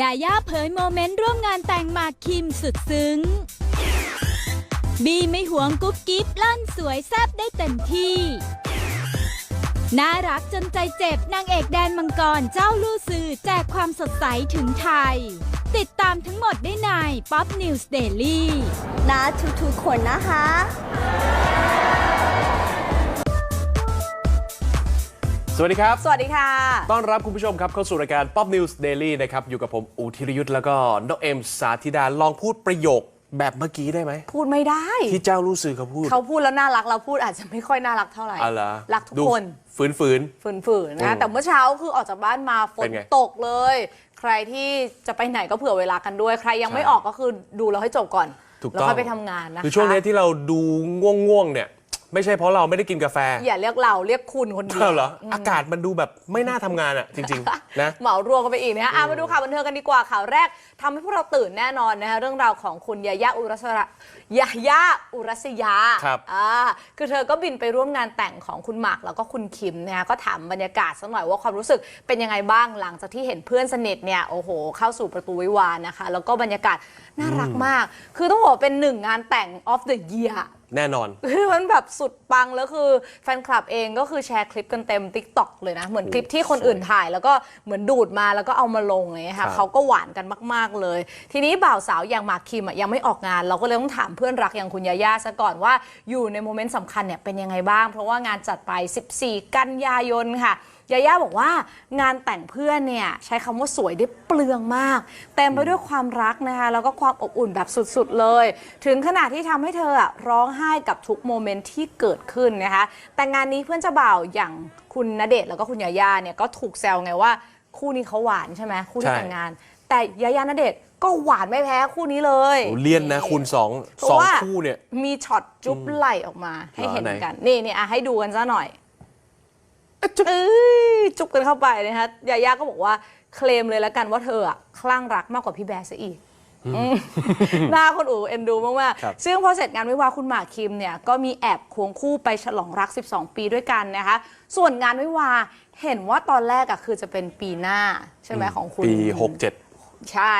ยาย่าเผยโมเมนต์ร่วมงานแต่งหมากคิมสุดซึ้ง บีไม่หวงกุ๊บกิ๊บลั่นสวยแซบได้เต็มที่ น่ารักจนใจเจ็บนางเอกแดนมังกรเจ้าลู่ซือแจกความสดใสถึงไทย ติดตามทั้งหมดได้ใน Pop News Daily นะทุกๆคนนะคะ สวัสดีครับ สวัสดีค่ะ ต้อนรับคุณผู้ชมครับเข้าสู่รายการ Pop News Daily นะครับ อยู่กับผมอูธิรยุทธ์แล้วก็น้องเอ็มสาธิดา ลองพูดประโยคแบบเมื่อกี้ได้ไหม พูดไม่ได้ ที่เจ้ารู้สึกเขาพูด เขาพูดแล้วน่ารักเราพูดอาจจะไม่ค่อยน่ารักเท่าไหร่อะไรรักทุกดูคน ฝืนฝืนฝืนๆอืนะมแต่เมื่อเช้าคือออกจากบ้านมาฝเป็นนไงตกเลย ใครที่จะไปไหนก็เผื่อเวลากันด้วย ใครยังไม่ใช่ออกก็คือดูเราให้จบก่อนถูกแล้วต้องค่อยไปทำงานนะคะคือช่วงนี้ที่เราดูง่วงๆเนี่ย ไม่ใช่เพราะเราไม่ได้กินกาแฟอย่าเรียกเราเรียกคุณคนเดียวเท่าเหรออากาศมันดูแบบไม่น่าทำงานอะจริงๆนะเหมารวมกันไปอีกนะฮะอะมาดูข่าวบันเทิงกันดีกว่าข่าวแรกทำให้พวกเราตื่นแน่นอนนะคะเรื่องราวของคุณยาย่าอุรัสระยาย่าอุรัสยาครับอ่าคือเธอก็บินไปร่วมงานแต่งของคุณหมากแล้วก็คุณคิมนะคะก็ถามบรรยากาศสักหน่อยว่าความรู้สึกเป็นยังไงบ้างหลังจากที่เห็นเพื่อนสนิทเนี่ยโอ้โห เข้าสู่ประตูวิวาห์นะคะ แล้วก็บรรยากาศน่ารักมาก คือต้องบอกว่าเป็นหนึ่งงานแต่ง of the year แน่นอนคือมันแบบสุดปังแล้วคือแฟนคลับเองก็คือแชร์คลิปกันเต็ม t ิ k t o k เลยนะ เหมือนคลิปที่คนอื่นถ่าย แล้วก็เหมือนดูดมาแล้วก็เอามาลงเลยครัค่ะบเขาก็หวานกันมาก ๆเลย ทีนี้บ่าวสาวอย่างหมากคิมอะยังไม่ออกงาน เราก็เลยต้องถามเพื่อนรักอย่างคุณยาย่าซะก่อนว่าอยู่ในโมเมนต์สำคัญเนี่ยเป็นยังไงบ้าง เพราะว่างานจัดไป 14 กันยายนค่ะยาย่าบอกว่างานแต่งเพื่อนเนี่ยใช้คำว่าสวยได้เปลืองมาก เต็มไปด้วยความรักนะคะ แล้วก็ความอบอุ่นแบบสุดๆเลย ถึงขนาดที่ทำให้เธออะร้องไห้กับทุกโมเมนต์ที่เกิดขึ้นนะคะ แต่งานนี้เพื่อนเจ้าบ่าวอย่างคุณณเดชน์แล้วก็คุณยาย่าเนี่ยก็ถูกแซวไงว่าคู่นี้เขาหวานใช่ไหมคู่ที่ใช่ แต่งงาน แต่ยาย่าณเดชน์ก็หวานไม่แพ้คู่นี้เลย โอ้เลี่ยนนะคูณสองเพราะสองว่าคู่เนี่ย มีช็อตจุ๊บไหล่ออกมาให้เหรอเห็นไหน กัน นี่นี่อะให้ดูกันซะหน่อย เอ้ยจุ๊บกันเข้าไปนะคะยาย่าก็บอกว่าเคลมเลยแล้วกันว่าเธออะคลั่งรักมากกว่าพี่แบร์ซะอีกอืมหน้าคนอู๋เอ็นดูมากครับ ๆซึ่งพอเสร็จงานวิวาห์คุณหมากคิมเนี่ยก็มีแอบควงคู่ไปฉลองรัก 12 ปีด้วยกันนะคะ ส่วนงานวิวาห์เห็นว่าตอนแรกอะคือจะเป็นปีหน้า ใช่ไหมของคุณ ปีหกเจ็ดใช่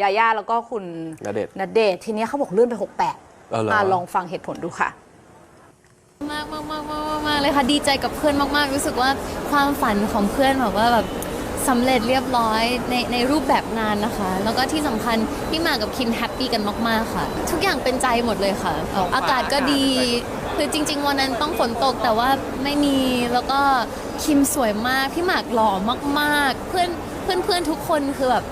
ยาย่าแล้วก็คุณณเดชน์ ณเดชน์ทีเนี้ยเขาบอกเลื่อนไป 68 เออเหรออะลองฟังเหตุผลดูค่ะมากมากมากมากมากมากเลยค่ะดีใจกับเพื่อนมาก ๆ รู้สึกว่าความฝันของเพื่อนแบบว่าแบบสำเร็จเรียบร้อยในในรูปแบบงานนะคะ แล้วก็ที่สำคัญพี่หมากกับคิมแฮปปี้กันมากๆค่ะ ทุกอย่างเป็นใจหมดเลยค่ะ อากาศก็ดี คือจริง ๆ วันนั้นต้องฝนตกแต่ว่าไม่มีแล้วก็คิมสวยมาก พี่หมากหล่อมากๆ เพื่อนเพื่อนเพื่อนทุกคนคือแบบ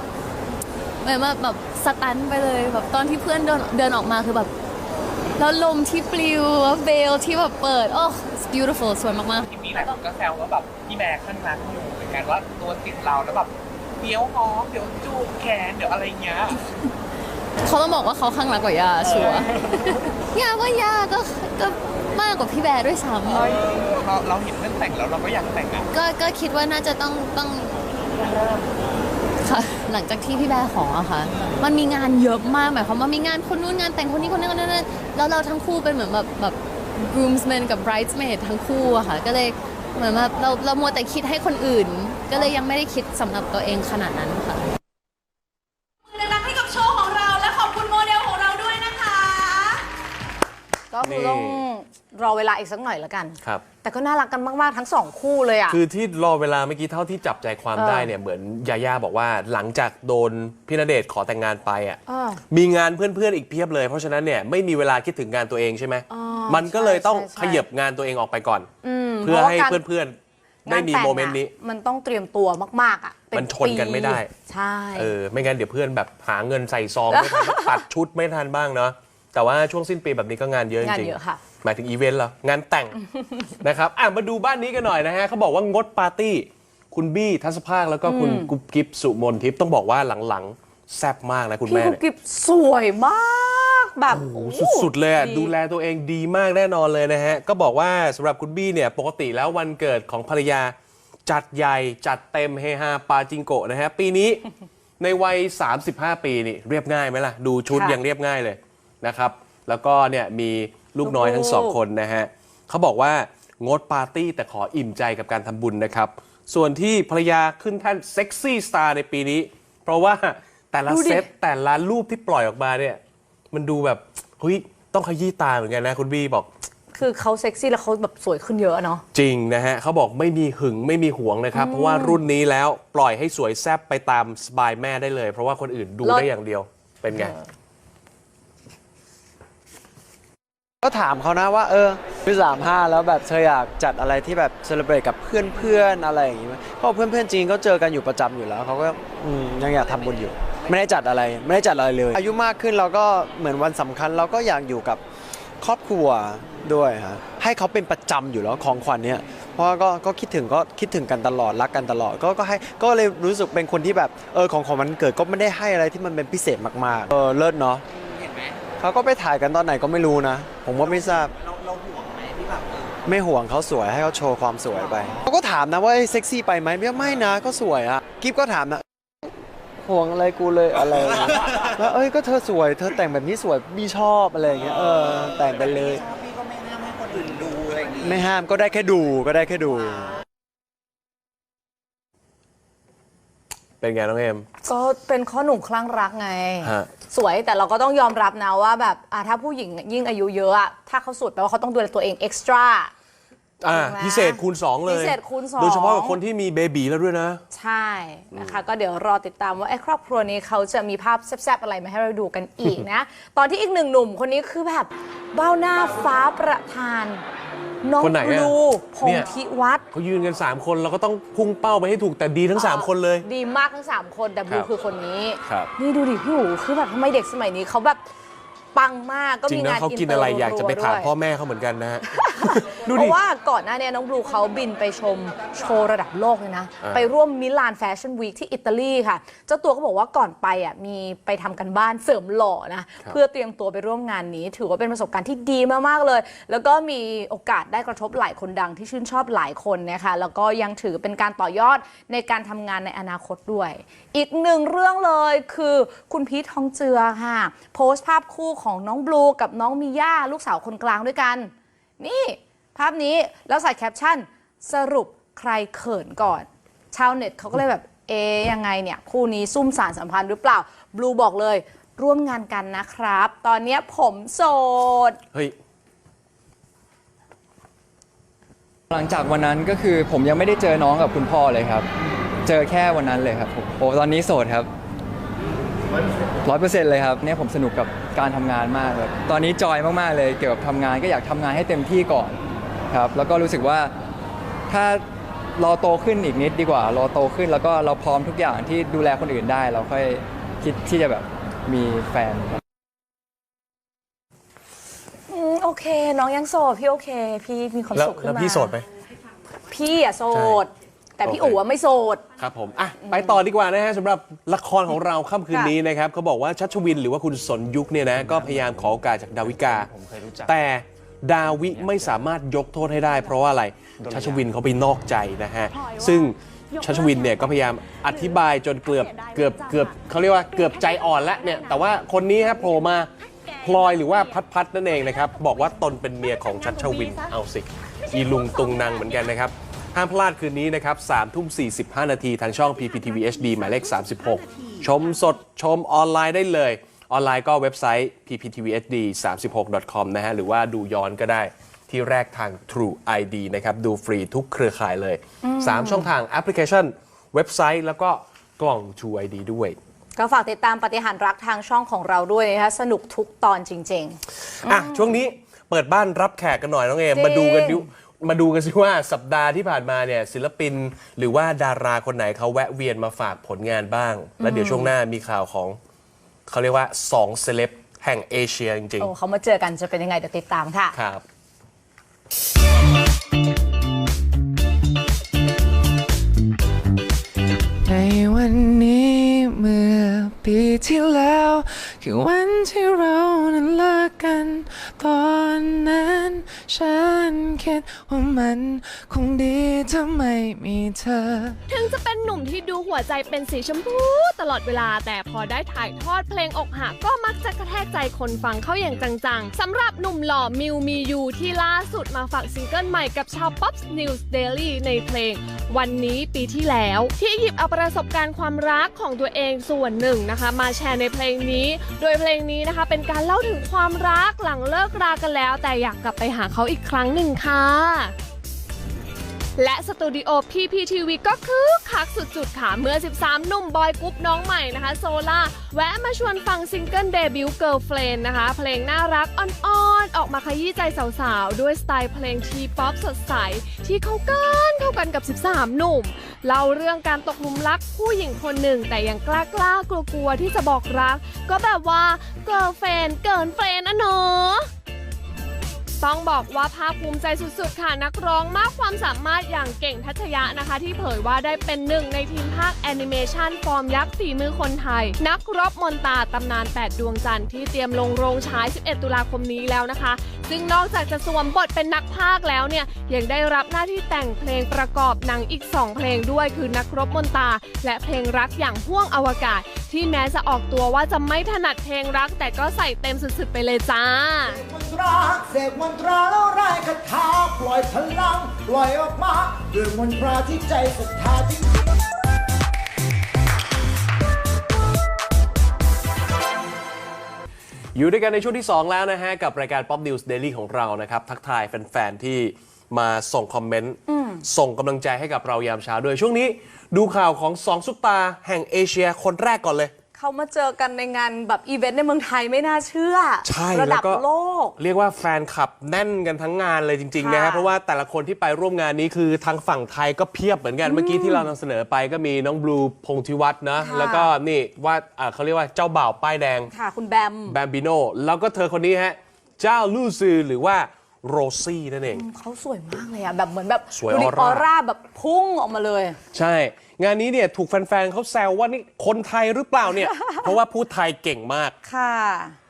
เหมือนว่าแบบสตันไปเลยแบบตอนที่เพื่อนเดินเดินออกมาคือแบบ แล้วลมที่ปลิวเบลที่แบบเปิด โอ้ it's beautiful สวยมากทีนี้หลายคนก็แซวว่าแบบพี่แม่ข้างรักอยู่เหมือนกันว่าตัวติดเราแล้วแบบเดี๋ยวหอมเดี๋ยวจูบแขนเดี๋ยวอะไรเงี้ยๆเขาต้องบอกว่าเขาข้างรักกว่ายาชัวร์ยาว่ายาก็ก็มากกว่าพี่แบร์ด้วยซ้เออเราเราเห็นเพื่อนแต่งแล้วเราก็อยากแต่งอะำก็ก็คิดว่าน่าจะต้องต้องค่ะ หลังจากที่พี่แบร์ขออะค่ะ มันมีงานเยอะมากหมายความว่ามีงานคนนู้นงานแต่งคนนี้คนนั้นคนนั้นแล้วเราทั้งคู่เป็นเหมือนแบบแบบ groomsmen กับ bridesmaid ทั้งคู่อะค่ะ ก็เลยเหมือนแบบเราเรามัวแต่คิดให้คนอื่น ก็เลยยังไม่ได้คิดสำหรับตัวเองขนาดนั้นค่ะดังๆให้กับโชว์ของเราและขอบคุณโมเดลของเราด้วยนะคะ ก็คือต้อง รอเวลาอีกสักหน่อยแล้วกัน ครับ แต่ก็น่ารักกันมาก ๆ ทั้งสองคู่เลยอะ คือที่รอเวลาเมื่อกี้เท่าที่จับใจความเออได้เนี่ยเหมือนยาย่าบอกว่าหลังจากโดนพี่ณเดชน์ขอแต่งงานไปอะเออมีงานเพื่อนๆอีกเพียบเลย เพราะฉะนั้นเนี่ยไม่มีเวลาคิดถึงงานตัวเองใช่ไหมอ๋อมันก็เลยต้องใช่ใช่ ขยับงานตัวเองออกไปก่อน มเพื่อพราะว่าให้การเพื่อนๆได้มีงาแต่งโมเมนต์นี้อะมันต้องเตรียมตัวมาก ๆ อะเป็มันชนกันไม่ได้ ปีใช่ เออไม่งั้นเดี๋ยวเพื่อนแบบหาเงินใส่ซองไม่ทัน ตัดชุดไม่ทันบ้างเนาะ แต่ว่าช่วงสิ้นปีแบบนี้ก็งานเยอะจงานริงเยอะค่ะ ๆหมายถึงอีเวนต์เหรองานแต่ง นะครับอะมาดูบ้านนี้กันหน่อยนะฮะเขาบอกว่างดปาร์ตี้ คุณบี้ทัศภาคแล้วก็คุณกุ๊บกิ๊บสุมนทิพย์ต้องบอกว่าหลังๆแซ่บมากนะคุณพี่แม่กุ๊บเนี่ย กิ๊บสวยมากแบบโอ้โหสุดๆเลยอะดูแลตัวเองดีมากแน่นอนเลยนะฮะ ก็บอกว่าสำหรับคุณบี้เนี่ยปกติแล้ววันเกิดของภรรยา จัดใหญ่ จัดเต็มเฮฮาปาจิงโกะนะฮะ ปีนี้ ในวัย 35 ปีนี่เรียบง่ายไหมล่ะ ดูชุดค่ะยังเรียบง่ายเลย นะครับ แล้วก็เนี่ยมีลูกน้อยทั้งสองลูกๆคนนะฮะเขาบอกว่างดปาร์ตี้แต่ขออิ่มใจกับการทำบุญนะครับ ส่วนที่ภรรยาขึ้นแท่านเซ็กซี่สตาร์ในปีนี้ เพราะว่าแต่ละดูดิเซตแต่ละรูปที่ปล่อยออกมาเนี่ย มันดูแบบเฮ้ยต้องขยี้ตาเหมือนกันนะคุณบี้บอก คือเขาเซ็กซี่แล้วเขาแบบสวยขึ้นเยอะเนาะจริงนะฮะเขาบอกไม่มีหึงไม่มีหวงนะครับ เพราะว่ารุ่นนี้แล้วปล่อยให้สวยแซบไปตามสบายแม่ได้เลย เพราะว่าคนอื่นดูเลิศได้อย่างเดียวเป็นไง ก็ถามเขานะว่าเออปีสามห้าแล้วแบบเธออยากจัดอะไรที่แบบเซเลบรตกับเพื่อนเพื่อนๆอะไรอย่างงี้ไหมเขาเพื่อนเพื่อนๆจริงก็เจอกันอยู่ประจำอยู่แล้วเขาก็อืมยังอยากทำบุญอยู่ ไม่ได้จัดอะไรไม่ได้จัดอะไรเลย อายุมากขึ้นเราก็เหมือนวันสำคัญ เราก็อยากอยู่กับครอบครัวด้วยฮะให้เขาเป็นประจำอยู่แล้วของขวัญเนี่ยเพราะว่าก็ก็คิดถึงก็คิดถึงกันตลอดรักกันตลอดก็ก็ให้ก็เลยรู้สึกเป็นคนที่แบบเออของของมันเกิดก็ไม่ได้ให้อะไรที่มันเป็นพิเศษมากๆเออเลิศเนาะ เห็นไหมเขาก็ไปถ่ายกันตอนไหนก็ไม่รู้นะ ผมว่าไม่ทราบ เราเราห่วงไหมที่แบบเออไม่ห่วงเขาสวยให้เขาโชว์ความสวยไปเขาก็ถามนะว่าเอ้ยเซ็กซี่ไปไหมไม่ไม่นะก็สวยอะกิฟก็ถามนะห่วงอะไรกูเลยอะไรอย่างเงี้ยแล้วเอ้ยก็เธอสวย เธอแต่งแบบนี้สวยพี่ชอบอะไรอย่างเงี้ยเออแต่งไปเลยชอบพี่ก็ไม่ห้ามให้คนอื่นดูอะไรอย่างงี้ ไม่ห้ามก็ได้แค่ดูก็ได้แค่ดู เป็นไงน้องเอ็มก็เป็นข้อหนุ่มคลั่งรักไง ฮะ สวยแต่เราก็ต้องยอมรับนะว่าแบบอะถ้าผู้หญิงยิ่งอายุเยอะอะถ้าเขาสุดแปลว่าเขาต้องดูแลตัวเองเอ็กซ์ตร้า อ่าถูกไหมพิเศษคูณ2เลยพิเศษคูณสอง โดยเฉพาะกับคนที่มีเบบีแล้วด้วยนะ ใช่นะคะ ก็เดี๋ยวรอติดตามว่าไอ้ครอบครัวนี้เขาจะมีภาพแซ่บๆอะไรมาให้เราดูกันอีกนะ ตอนที่อีกหนึ่งหนุ่มคนนี้คือแบบเบ้าหน้าฟ้าประธาน น้องคนไหนบอะลูพงเนี่ย พิวัตร เขายืนกัน 3 คนเราก็ต้องพุ่งเป้าไปให้ถูกแต่ดีทั้ง 3 คนเลย ดีมากทั้ง 3 คนแต่บลูครับคือคนนี้ ครับ นี่ดูดิพี่หูคือแบบทำไมเด็กสมัยนี้เขาแบบ ปังมากก็จริมีงนะงานเขาอินกินเตอร์อะไรอยากจะไปถามรัวๆพ่อด้วยแม่เขาเหมือนกันนะฮะ ดูเพดิ ราะว่าก่อนหน้าเนี้น้องบลูเขาบินไปชมโชว์ระดับโลกเลยนะ อ่า ไปร่วมมิลานแฟชั่นวีคที่อิตาลีค่ะ เจ้าตัวก็บอกว่าก่อนไปอะมีไปทำกันบ้านเสริมหล่อนะ เพื่อเตรียมตัวไปร่วมงานนี้ ถือว่าเป็นประสบการณ์ที่ดีมาก ๆ เลย แล้วก็มีโอกาสได้กระทบหลายคนดังที่ชื่นชอบหลายคนนะคะ แล้วก็ยังถือเป็นการต่อยอดในการทำงานในอนาคตด้วย อีกหนึ่งเรื่องเลยคือคุณพีททองเจือค่ะ โพสต์ภาพคู่ของของน้องบลูกับน้องมิย่าลูกสาวคนกลางด้วยกัน นี่ ภาพนี้แล้วใส่แคปชั่น สรุปใครเขินก่อน ชาวเน็ตเขาก็เลยแบบ เอะยังไงเนี่ย คู่นี้ซุ่มสารสัมพันธ์หรือเปล่าบลูบอกเลย ร่วมงานกันนะครับ ตอนนี้ผมโสด เฮ้ย หลังจากวันนั้นก็คือผมยังไม่ได้เจอน้องกับคุณพ่อเลยครับ เจอแค่วันนั้นเลยครับผมโอ้ตอนนี้โสดครับ ร้อยเปอร์เซ็นต์เลยครับเนี่ยผมสนุกกับการทำงานมากแบบตอนนี้จอยมากๆเลยเกี่ยวกับทำงานก็อยากทำงานให้เต็มที่ก่อนครับแล้วก็รู้สึกว่าถ้ารอโตขึ้นอีกนิดดีกว่ารอโตขึ้นแล้วก็เราพร้อมทุกอย่างที่ดูแลคนอื่นได้ เราค่อยคิดที่จะแบบมีแฟนครับอืมโอเค น้องยังโสดพี่โอเค พี่มีความแล้วสุขขึ้นแล้วมาพี่โสดไหมพี่อะโสด แต่พี่โอเค อู๋อะไม่โสด ครับผมอะไปต่อดีกว่านะฮะสำหรับละครของเราค่ำคืนค่ะนี้นะครับเขาบอกว่าชัชวินหรือว่าคุณสนยุคเนี่ยนะก็พยายามขอโอกาสจากดาวิกา แต่ดาวิไม่สามารถยกโทษให้ได้ เพราะว่าอะไรชัชวินเขาไปนอกใจนะฮะซึ่งชัชวินเนี่ยก็พยายามอธิบายจนเกือบเกือบเกือบเขาเรียกว่าเกือบใจอ่อนแล้วเนี่ยแต่ว่าคนนี้ครับโผล่มาพลอยหรือว่าพัดพัดนั่นเองนะครับบอกว่าตนเป็นเมียของชัชวินเอาสิอีลุงตุงนางเหมือนกันนะครับ ห้ามพลาดคืนนี้นะครับ3ทุ่ม 45 นาทีทางช่อง PPTV HD หมายเลข 36 ชมสดชมออนไลน์ได้เลย ออนไลน์ก็เว็บไซต์ pptvhd 36.com นะฮะ หรือว่าดูย้อนก็ได้ที่แรกทาง True ID นะครับ ดูฟรีทุกเครือข่ายเลย 3 ช่องทางแอปพลิเคชัน เว็บไซต์แล้วก็กล่อง True ID ด้วยก็ฝากติดตามปฏิหารย์รักทางช่องของเราด้วยนะคะสนุกทุกตอนจริง ๆ อะ ช่วงนี้เปิดบ้านรับแขกกันหน่อยน้องเอมจริงมาดูกันดิ มาดูกันสิว่าสัปดาห์ที่ผ่านมาเนี่ยศิลปิน หรือว่าดาราคนไหนเขาแวะเวียนมาฝากผลงานบ้าง แล้วเดี๋ยวช่วงหน้ามีข่าวของเขาเรียกว่า2เซเลบแห่งเอเชียจริงโอ้เขามาเจอกันจะเป็นยังไงเดี๋ยวติดตามค่ะ ๆ ครับ ในวันนี้เมื่อปีที่แล้ว คือวันที่เรานั้นเลิกกันกันตอนนั้น ฉันคิดว่ามันคงดีถ้าไม่มีเธอ ถึงจะเป็นหนุ่มที่ดูหัวใจเป็นสีชมพูตลอดเวลา แต่พอได้ถ่ายทอดเพลงอกหักก็มักจะกระแทกใจคนฟังเข้าอย่างจังๆสำหรับหนุ่มหล่อมิวมียูที่ล่าสุดมาฝากซิงเกิลใหม่กับชาว Pop News Daily ในเพลง วันนี้ปีที่แล้ว ที่หยิบเอาประสบการณ์ความรักของตัวเองส่วนหนึ่งนะคะ มาแชร์ในเพลงนี้ โดยเพลงนี้นะคะ เป็นการเล่าถึงความรักหลังเลิกรากันแล้ว แต่อยากกลับไปหาเขาอีกครั้งหนึ่งค่ะ และสตูดิโอ PPTV ก็คือคักสุดๆค่ะ เมื่อ 13 หนุ่มบอยกรุ๊ปน้องใหม่นะคะ โซล่า แวะมาชวนฟังซิงเกิลเดบิวต์ Girlfriend นะคะ เพลงน่ารักอ่อนๆ ออกมาขยี้ใจสาวๆ ด้วยสไตล์เพลงทีป๊อปสดใส ที่เข้ากันเข้ากันกับ 13 หนุ่มเล่าเรื่องการตกหลุมรักผู้หญิงคนหนึ่ง แต่ยังกล้ากล้ากลัวกลัวๆที่จะบอกรัก ก็แบบว่า Girlfriend เกินเฟรนอะเนาะ ต้องบอกว่าภาคภูมิใจสุดๆ ค่ะนักร้องมากความสามารถอย่างเก่งทัชยะนะคะ ที่เผยว่าได้เป็นหนึ่งในทีมภาคแอนิเมชันฟอร์มยักษ์ฝีมือคนไทย นักรบมนตาตำนาน 8 ดวงจันทร์ที่เตรียมลงโรงฉาย 11 ตุลาคมนี้แล้วนะคะ ซึ่งนอกจากจะสวมบทเป็นนักพากย์แล้วเนี่ยยังได้รับหน้าที่แต่งเพลงประกอบหนังอีก 2 เพลงด้วยคือนักรบมนตา และเพลงรักอย่างห่วงอวกาศ ที่แม้จะออกตัวว่าจะไม่ถนัดเพลงรัก แต่ก็ใส่เต็มสุดๆ ไปเลยจ้ารักเสกนตราแล้วไร้คาถาปล่อยพลังปล่อยออกมาด้วยมนตราที่ใจศรัทธาจริงอยู่ด้วยกันในช่วงที่ 2 แล้วนะฮะ กับรายการ Pop News Daily ของเรานะครับ ทักทายแฟน ๆ ที่มาส่งคอมเมนต์ ส่งกำลังใจให้กับเรายามเช้าด้วย ช่วงนี้ดูข่าวของสองซุปตาแห่งเอเชียคนแรกก่อนเลย เขามาเจอกันในงานแบบอีเวนต์ในเมืองไทยไม่น่าเชื่อ ใช่ระแล้ดัวบก็โลก เรียกว่าแฟนคลับแน่นกันทั้งงานเลยจริง ๆ นะฮะค่ะเพราะว่าแต่ละคนที่ไปร่วมงานนี้คือทางฝั่งไทยก็เพียบเหมือนกันเมื่อกี้ที่เรานำเสนอไปก็มีน้องบลูพงษ์ธิวัฒน์นะค่ะแล้วก็นี่ว่าอ่าเขาเรียกว่าเจ้าบ่าวป้ายแดง ค่ะ คุณแบม แบมบิโนแล้วก็เธอคนนี้ฮะ เจ้าลู่ซือหรือว่าโรซี่นั่นเอง เขาสวยมากเลยอะแบบเหมือนแบบสวยดูดิออร่า ออร่าแบบพุ่งออกมาเลย ใช่ งานนี้เนี่ยถูกแฟนๆเขาแซวว่านี่คนไทยหรือเปล่าเนี่ย เพราะว่าพูดไทยเก่งมาก ค่ะ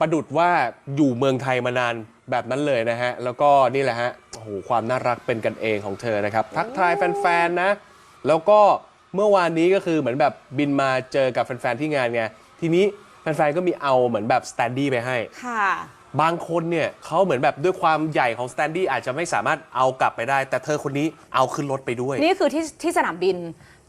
ประดุดว่าอยู่เมืองไทยมานานแบบนั้นเลยนะฮะ แล้วก็นี่แหละฮะโอ้โหความน่ารักเป็นกันเองของเธอนะครับ ทักทายแฟนๆนะ แล้วก็เมื่อวานนี้ก็คือเหมือนแบบบินมาเจอกับแฟนๆที่งานไงทีนี้แฟนๆก็มีเอาเหมือนแบบสแตนดี้ไปให้ ค่ะ บางคนเนี่ยเขาเหมือนแบบด้วยความใหญ่ของสแตนดี้อาจจะไม่สามารถเอากลับไปได้ แต่เธอคนนี้เอาขึ้นรถไปด้วย นี่คือที่ที่สนามบิน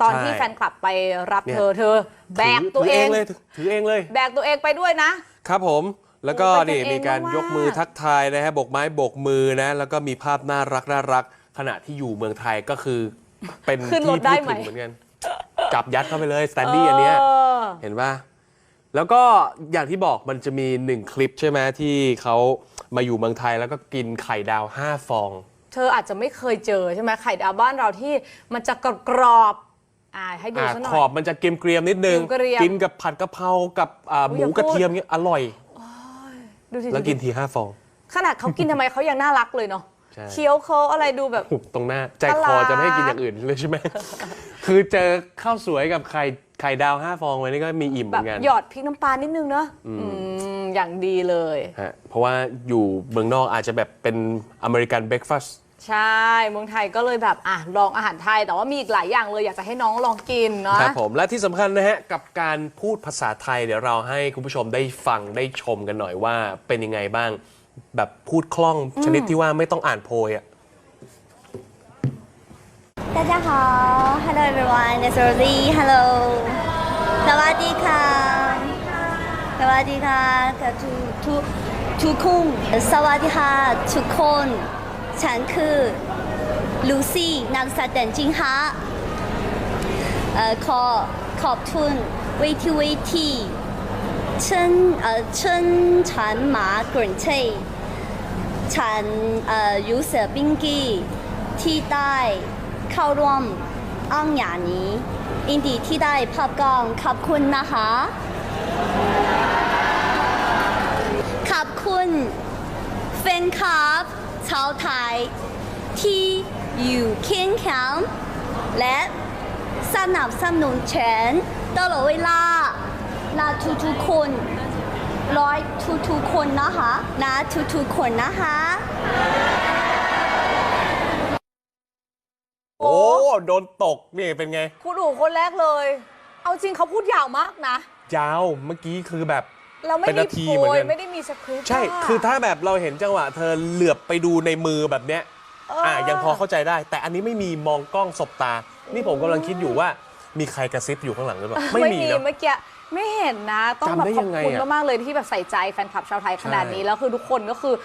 ตอนใช่ที่แฟนคลับไปรับเนี่ยเธอเธอ แบกถืตัวถืเองเลยถืถือเองเลย แบกตัวเองไปด้วยนะ ครับผมแล้วก็โอ้เป็นนี่กันเองมีการมากๆ ยกมือทักทายนะฮะโบกไม้โบกมือนะ แล้วก็มีภาพน่ารักน่ารักขณะที่อยู่เมืองไทยก็คือ เป็นขึ้นรถที่ได้พูดไหมถึงเหมือนกันจับยัดเข้าไปเลยสแตนดี้อันเนี้ยเออเห็นป่ะ แล้วก็อย่างที่บอกมันจะมีหนึ่งคลิปใช่ไหมที่เขามาอยู่เมืองไทยแล้วก็กินไข่ดาว 5 ฟอง เธออาจจะไม่เคยเจอใช่ไหมไข่ดาวบ้านเราที่มันจะกรอบๆ อ่าให้ดูอ่าซะหน่ขออย บมันจะเกรียมๆนิดนึง เกรียมๆกินกับผัดกะเพรากับอ่าหอุ๊ยมูอย่าพูด กระเทียมเงี้ยอร่อย ดูสิแล้วกินดูสิทีห้าฟอง ขนาดเขากินทำไมเขายังน่ารักเลยเนาะใช่ เคี้ยวเขาอะไรดูแบบ หุบตรงหน้า ใจตคลาอดจะไม่ให้กินอย่างอื่นเลยใช่ไหม คือเจอข้าวสวยกับไข่ไข่ดาวห้าฟองไว้นี่ก็มีอิ่มเหแบมืบอนกัน หยอดพริกน้ำปลานิดนึงเนาะอืมอย่างดีเลย ฮะเพราะว่าอยู่เมืองนอกอาจจะแบบเป็นอเมริกันเบรคฟาสต์ ใช่เมืองไทยก็เลยแบบอะลองอาหารไทย แต่ว่ามีอีกหลายอย่างเลยอยากจะให้น้องลองกินเนาะ ครับผมและที่สำคัญนะฮะ กับการพูดภาษาไทยเดี๋ยวเราให้คุณผู้ชมได้ฟังได้ชมกันหน่อยว่าเป็นยังไงบ้าง แบบพูดคล่องชนิดที่ว่าไม่ต้องอ่านโพยอะ大家好，Hello everyone, it's Rosie. Hello，สวัสดีค่ะสวัสดีค่ะทุกทุกทุกคนสวัสดีค่ะทุกคน ฉันคือลูซี่นักแสดงจริงค่ะเอ่อขอขอบคุณเวทีเวทีเชิญเอ่อเชิญฉันมากรุงเทพฉันเอ่อรู้สึกเป็นกียรติที่ได้เข้าร่วมอังยานี้ยินดีที่ได้ภาพบกันขอบคุณนะคะขอบคุณแฟนคลับ ชาวไทย ที่อยู่เคียงข้างและสนับสนุนฉันตลอดเวลาและทุกๆคนร้อยทุกทุกๆคนนะคะนะทุกทุกๆคนนะคะโอ้โดนตกนี่เป็นไง คุณอู๋คนแรกเลย เอาจริงเขาพูดยาวมากนะ ยาวเมื่อกี้คือแบบ เราไม่เป็นได้นาทีโปเหมือนรยกัน ไม่ได้มีสคริปต์ใช่ะ คือถ้าแบบเราเห็นจังหวะเธอเหลือบไปดูในมือแบบเนี้ย เอออ่ อะยังพอเข้าใจได้ แต่อันนี้ไม่มีมองกล้องสบตา นี่ผมกำลังคิดอยู่ว่ามีใครกระซิบอยู่ข้างหลังหรือเปล่า ไม่มีเนาะเมื่อกี้ไม่เห็นนะ ต้องแบบจำได้ขยัอบงไงคุณอะมากๆเลยที่แบบใส่ใจแฟนคลับชาวไทยขนาดนี้ ใช่ แล้วคือทุกคนก็คือ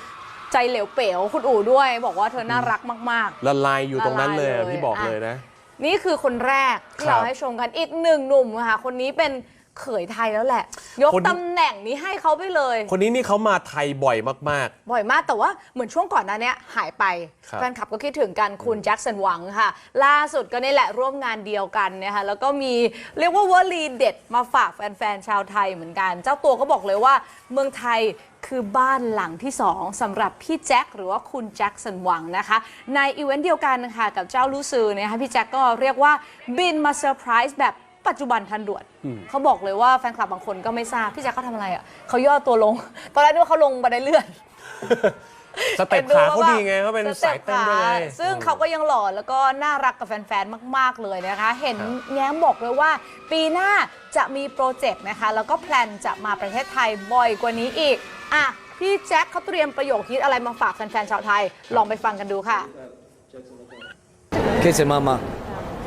ใจเหลวเป๋วคุณอู๋ด้วย บอกว่าเธอน่ารักมาก ละลายอยู่ตรงนั้นเลยละลายเลยอะพี่บอกอะเลยนะ ๆ นี่คือคนแรกที่ครับเราให้ชมกันอีกหนึ่งหนุ่มค่ะคนนี้เป็น เขยไทยแล้วแหละ ยกคน ตำแหน่งนี้ให้เขาไปเลย คนนี้นี่เขามาไทยบ่อยมาก บ่อยมากแต่ว่าเหมือนช่วงก่อนหน้าเนี้ยหายไปครับ แฟนคลับก็คิดถึงกันคุณแจ็คสันหวังค่ะ ล่าสุดก็นี่แหละร่วมงานเดียวกันเนี่ยค่ะแล้วก็มีเรียกว่าวลีเด็ดมาฝากแฟนๆชาวไทยเหมือนกัน เจ้าตัวก็บอกเลยว่าเมืองไทยคือบ้านหลังที่สองสำหรับพี่แจ็คหรือว่าคุณแจ็คสันหวังนะคะ ในอีเวนต์เดียวกันค่ะกับเจ้าลูซือเนี่ยค่ะพี่แจ็คก็เรียกว่าบินมาเซอร์ไพรส์แบบ ปัจจุบันทันด่วนอืมเขาบอกเลยว่าแฟนคลับบางคนก็ไม่ทราบพี่แจ็คเขาทำอะไรอะเขาย่อตัวลง ตอนแรกนึกว่าเขาลงบันไดเลื่อนๆสเต็ปขาเขาดีไงเขาเป็นสายเต้นด้วยไงซึ่งเขาก็ยังหล่อแล้วก็น่ารักกับแฟนๆ มาก ๆ เลยนะคะ เห็นแง้มบอกเลยว่า ปีหน้าจะมีโปรเจกต์นะคะ แล้วก็แพลนจะมาประเทศไทยบ่อยกว่านี้อีก อะ พี่แจ็คเขาเตรียมประโยคฮิตอะไรมาฝากแฟนๆ ชาวไทย ลองไปฟังกันดูค่ะคิดถึงมามา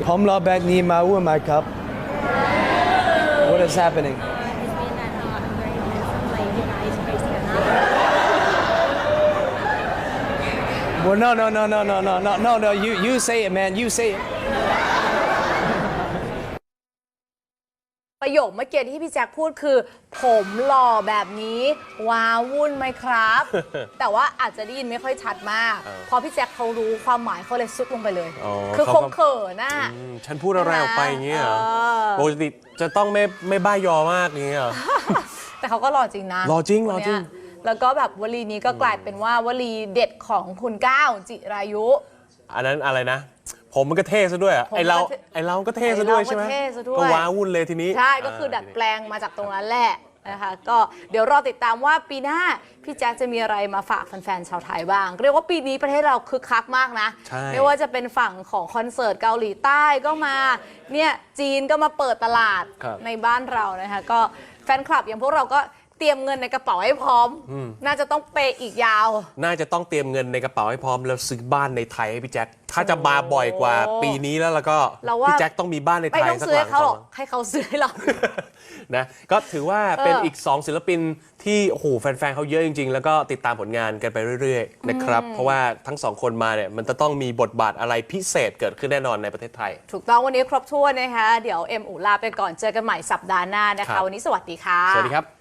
ผมรอแบบนี้มาอ้วนไหมครับ What is happening Well, no, no, no, no, no, no, no, no, no. You, you say it, man. You say it. เมื่อกี้ที่พี่แจ็คพูดคือ ผมหล่อแบบนี้ ว้าวุ่นไหมครับ แต่ว่าอาจจะได้ยินไม่ค่อยชัดมาก เออพอพี่แจ็คเขารู้ความหมายเขาเลยซุดลงไปเลย อ๋อคือเขาคก็งเขินน่ะ อืมฉันพูดอะไรออกไปอย่างเงี้ยเหรอเออ ปกติจะต้องไม่ไม่บ้ายอมากอย่างเงี้ยเหรอ แต่เขาก็หล่อจริงนะหล่อจริงหล่อจริง คนเนี้ยแล้วก็แบบวลีนี้ก็กลายเป็นว่าวลีเด็ดของคุณก้าวจิรายุ อันนั้นอะไรนะ ผมมันก็เท่ซะด้วยอะผมไอเราก็เท่ไอเราก็เท่ซะด้วยใช่ไหมไอ้เราก็เท่ซะด้วย ก็ว้าวุ่นเลยทีนี้ใช่ก็คือดัดแปลงมาจากตรงนั้นแหละนะคะก็เดี๋ยวรอติดตามว่าปีหน้าพี่แจ๊คจะมีอะไรมาฝากแฟนๆชาวไทยบ้าง เรียกว่าปีนี้ประเทศเราคึกคักมากนะ ใช่ ไม่ว่าจะเป็นฝั่งของคอนเสิร์ตเกาหลีใต้ก็มาเนี่ยจีนก็มาเปิดตลาดครับ ในบ้านเรานะคะก็แฟนคลับอย่างพวกเราก็ เตรียมเงินในกระเป๋าให้พร้อมอืมน่าจะต้องเปย์อีกยาว น่าจะต้องเตรียมเงินในกระเป๋าให้พร้อมแล้วซื้อบ้านในไทยให้พี่แจ็คถ้าจะมาบ่อยกว่าปีนี้แล้วแล้วก็เราว่าพี่แจ็คต้องมีบ้านในไม่ไทยต้องสักซื้อหลัให้งเขาสหรอองกให้เขาซื้อให้เรานะก็ถือว่าเป็นเอออีอีก 2 ศิลปินที่โอ้โหแฟนๆเขาเยอะจริง ๆ แล้วก็ติดตามผลงานกันไปเรื่อยๆนะครับเพราะว่าทั้งสองคนมาเนี่ยมันจะต้องมีบทบาทอะไรพิเศษเกิดขึ้นแน่นอนในประเทศไทย ถูกต้องวันนี้ครบถ้วนนะคะเดี๋ยวเอ็มอูลาไปก่อนเจอกันใหม่สัปดาห์หน้านะครัคะบวันนี้สวัสดีค่ะสวัสดีครับ